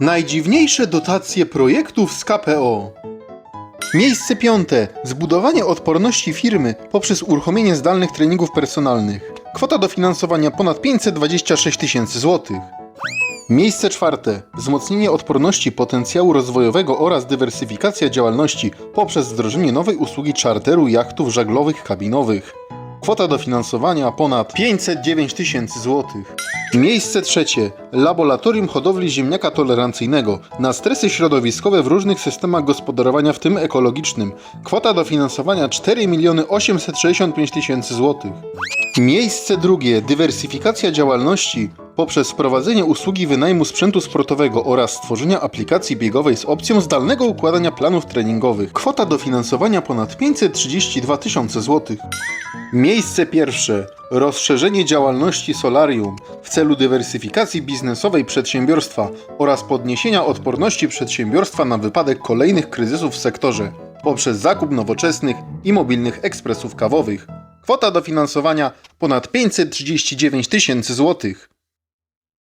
Najdziwniejsze dotacje projektów z KPO. Miejsce piąte. Zbudowanie odporności firmy poprzez uruchomienie zdalnych treningów personalnych. Kwota dofinansowania ponad 526 tysięcy złotych. Miejsce czwarte. Wzmocnienie odporności potencjału rozwojowego oraz dywersyfikacja działalności poprzez wdrożenie nowej usługi czarteru jachtów żaglowych kabinowych. Kwota dofinansowania ponad 509 tysięcy złotych. Miejsce trzecie. Laboratorium hodowli ziemniaka tolerancyjnego na stresy środowiskowe w różnych systemach gospodarowania, w tym ekologicznym. Kwota dofinansowania 4 miliony 865 tysięcy złotych. Miejsce drugie. Dywersyfikacja działalności poprzez wprowadzenie usługi wynajmu sprzętu sportowego oraz stworzenia aplikacji biegowej z opcją zdalnego układania planów treningowych. Kwota dofinansowania ponad 532 tysiące złotych. Miejsce pierwsze. Rozszerzenie działalności solarium w celu dywersyfikacji biznesowej przedsiębiorstwa oraz podniesienia odporności przedsiębiorstwa na wypadek kolejnych kryzysów w sektorze poprzez zakup nowoczesnych i mobilnych ekspresów kawowych. Kwota dofinansowania ponad 539 tysięcy złotych.